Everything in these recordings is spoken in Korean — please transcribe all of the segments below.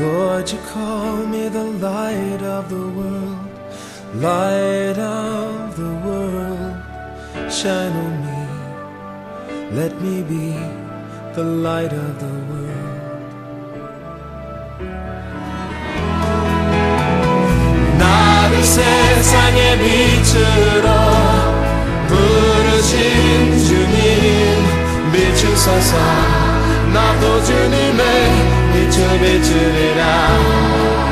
Lord, you call me the light of the world, light of the world. Shine on me, let me be the light of the world. 나도 주님의 빛을 비추리라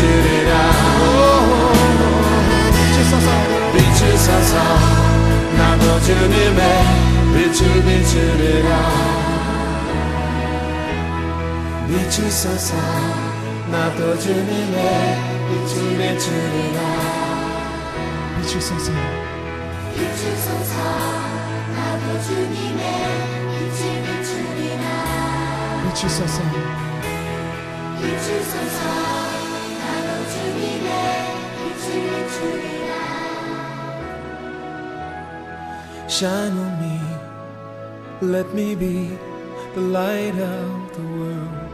비추리라. 오, 비추소서. 비추소서 나도 주님의 빛을 비추리라. 비추소서 나도 주님의 빛을 비추리라. 비추소서. 비추소서 나도 주님의 빛을 비추리라. 비추소서. 비추소서 Shine on me, let me be the light of the world.